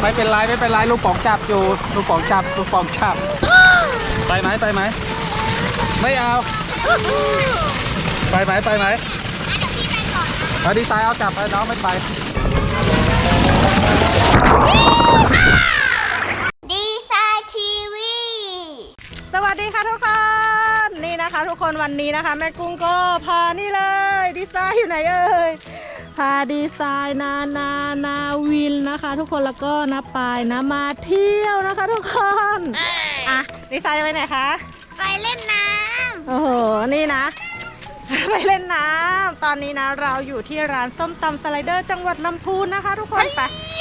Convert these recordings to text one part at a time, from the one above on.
ไม่เป็นไรไม่เป็นไรลูกป๋องจับอยู่ลูกป๋องจับลูกป๋องจับไปไหมไปไหมไม่เอา ไปไหมไปไหมเอาดีไซน์เอาจับไปน้องไม่ไป ดีไซน์ทีวีสวัสดีค่ะทุกคนนี่นะคะ ทุกคนวันนี้นะคะ แม่กุ้งก็พานี่เลย ดีไซน์อยู่ไหนเอ่ย พาดีไซน์นานานาวินนะคะ ทุกคนแล้วก็นาปายนะมาเที่ยวนะคะ ทุกคนอะดีไซน์จะไปไหนคะไปเล่นน้โอ้โหนี่นะ ไปเล่นน้ำตอนนี้นะเราอยู่ที่ร้านส้มตำสไลเดอร์จังหวัดลำพูนนะคะ ทุกคนไป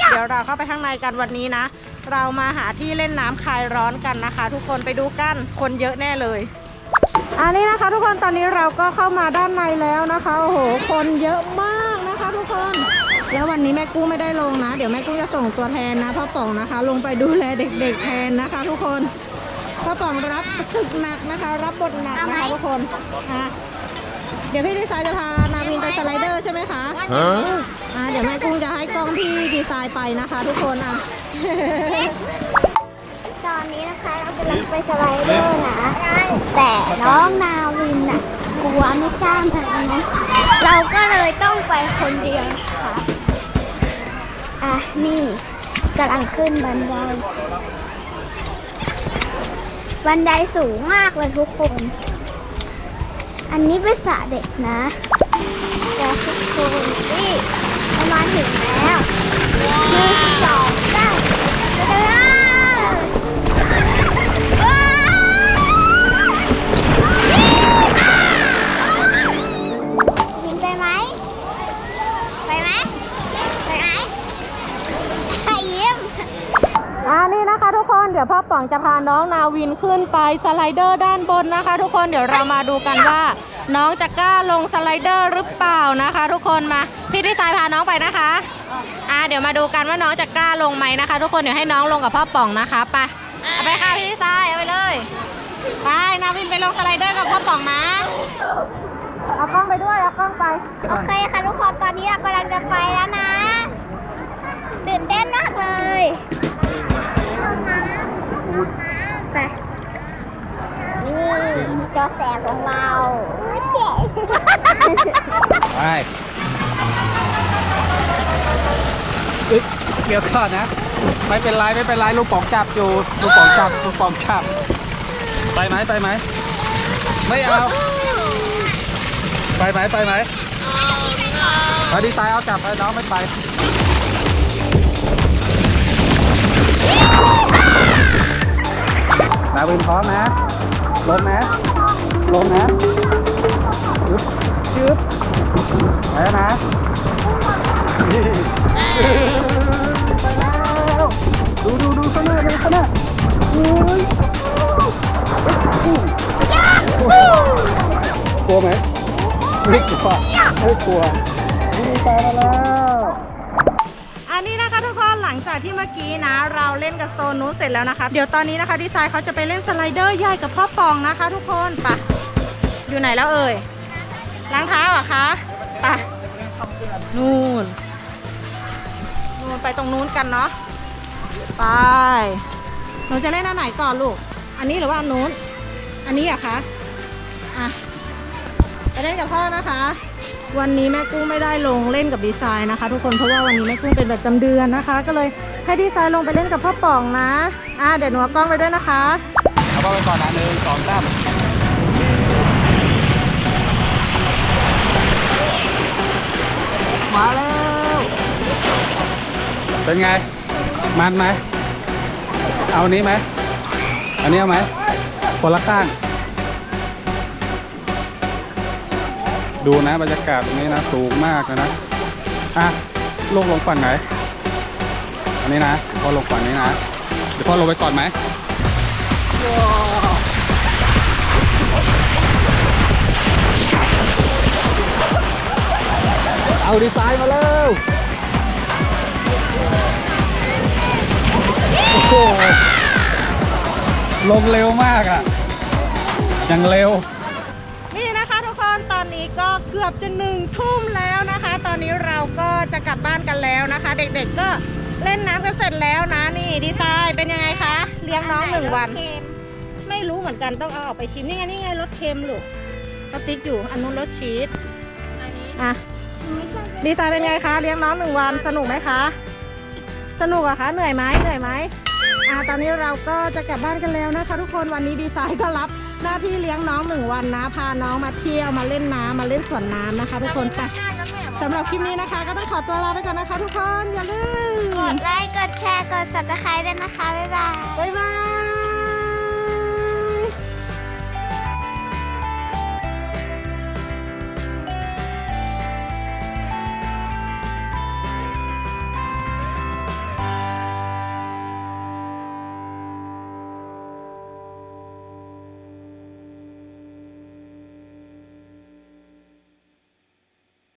เดี๋ยวเราเข้าไปข้างในกันวันนี้นะ เรามาหาที่เล่นน้ำคลายร้อนกันนะคะ ทุกคนไปดูกันคนเยอะแน่เลยอันนี้นะคะ ทุกคนตอนนี้เราก็เข้ามาด้านในแล้วนะคะโอ้โหคนเยอะมาก นะคะทุกคน แล้ววันนี้แม่กุ้งไม่ได้ลงนะ เดี๋ยวแม่กุ้งจะส่งตัวแทนนะพ่อป๋องนะคะ ลงไปดูแลเด็ก ๆ แทนนะคะ ทุกคนพ่อป๋องรับศึกหนักนะคะ รับบทหนักนะคะทุกคนอะเดี๋ยวพี่ดีไซน์จะพานาวินไปสไลเดอร์ใช่ไหมคะอะเดี๋ยวแม่กุ้งจะให้กล้องพี่ดีไซน์ไปนะคะ ทุกคนอะำตอนนี้นะคะเรากำลังไปสไลเดอร์นะ แต่น้องนาวินน่ะ กลัวไม่กล้ามางนะเราก็เลยต้องไปคนเดียวค่ะอะนี่กำลังขึ้นบันไดบันไดสูงมากเลยทุกคน อันนี้เป็นสระเด็กนะ นะคะทุกคนเดี๋ยวพ่อป๋องจะพาน้องนาวินขึ้นไปสไลเดอร์ด้านบนนะคะ ทุกคนเดี๋ยวเรามาดูกันว่า น้องจะกล้าลงสไลเดอร์หรือเปล่านะคะ ทุกคนมาพี่ดีไซน์พาน้องไปนะคะอ่าเดี๋ยวมาดูกันว่าน้องจะกล้าลงไหมนะคะ ทุกคนเดี๋ยวให้น้องลงกับพ่อป๋องนะคะไปเอาไปค่ะพี่ดีไซน์เอาไปเลยไปนาวินไปลงสไลเดอร์กับพ่อป๋องนะเอากล้องไปด้วยเอากล้องไปโอเคค่ะทุกคนตอนนี้เรากำลังจะไปแล้วนะตื่นเต้นมากเลย ไปนี่จอแสบของเราเจ๊ไปเอ้ยเดี๋ยวก่อนนะ ไม่เป็นไรไม่เป็นไรลูกป๋องจับอยู่ลูกป๋องจับลูกป๋องจับ ไปไหมไปไหม ไม่เอา ไปไหมไปไหมเอาดีไซน์เอาจับไปน้องไม่ไป นาวินพร้อมนะลงนะลงนะยึบยึบไปแล้วนะไปแล้วดูดูดูข้างหน้าดูข้างหน้าเฮ้ยกลัวไหมไม่กลัวไม่กลัวไปมาแล้ว งจากที่เมื่อกี้นะ เราเล่นกับโซนนู้นเสร็จแล้วนะคะ เดี๋ยวตอนนี้นะคะดีไซน์เขาจะไปเล่นสไลเดอร์ใหญ่กับพ่อปองนะคะ ทุกคนไปะอยู่ไหนแล้วเอ่ยล้างเท้าเหรอะคะไปะนู่นนู่นไปตรงนู้นกันเนาะไปหนูจะเล่นอันไหนก่อนลูก อันนี้หรือว่าอันนู้น อันนี้เหรอะคะอะ ไปเล่นกับพ่อนะคะ วันนี้แม่กุ้งไม่ได้ลงเล่นกับดีไซน์นะคะ ทุกคนเพราะว่าวันนี้แม่กุ้งเป็นแบบจำเดือนนะคะ ก็เลยให้ดีไซน์ลงไปเล่นกับพ่อป่องนะอะเดี๋ยวหนูเอากล้องไปด้วยนะคะเอาเข้าไปก่อนนะหนึ่งสองสามมาแล้ว เป็นไง มันไหม เอานนี้ไหม อันนี้เอาไหมคนละข้าง ดูนะบรรยากาศตรงนี้นะสูงมากเลยนะอะลงลงฝั่งไหน อันนี้นะพอลงฝั่งนี้นะ เดี๋ยวพ่อลงไปก่อนไหมเอาดีไซน์มาแล้วโอ้โหลงเร็วมากอะยังเร็ว นี่นะคะทุกคนตอนนี้ ก็เกือบจะหนึ่งทุ่มแล้วนะคะ ตอนนี้เราก็จะกลับบ้านกันแล้วนะคะ เด็กๆก็เล่นน้ำกันเสร็จแล้วนะนี่ดีไซน์เป็นยังไงคะ เลี้ยงน้องหนึ่งวันเค็มไม่รู้เหมือนกันต้องเอาออกไปชิมนี่ไงนี่ไงรสเค็มลูกกระติ๊กอยู่อันนู้นรสชีสอะไม่ใช่ดีไซน์เป็นไงคะ เลี้ยงน้องหนึ่งวันสนุกไหมคะ สนุกเหรอะคะเหนื่อยไหมเหนื่อยไหมอ่าตอนนี้เราก็จะกลับบ้านกันแล้วนะคะ ทุกคนวันนี้ดีไซน์ก็รับ หน้าที่เลี้ยงน้องหนึ่งวันนะ พาน้องมาเที่ยวมาเล่นน้ำมาเล่นสวนน้ำนะคะทุกคนไปสำหรับคลิปนี้นะคะ ก็ต้องขอตัวลาไปก่อนนะคะ ทุกคนอย่าลืมกดไลค์กดแชร์กด subscribe ด้วยนะคะบ๊ายบายบ๊ายบาย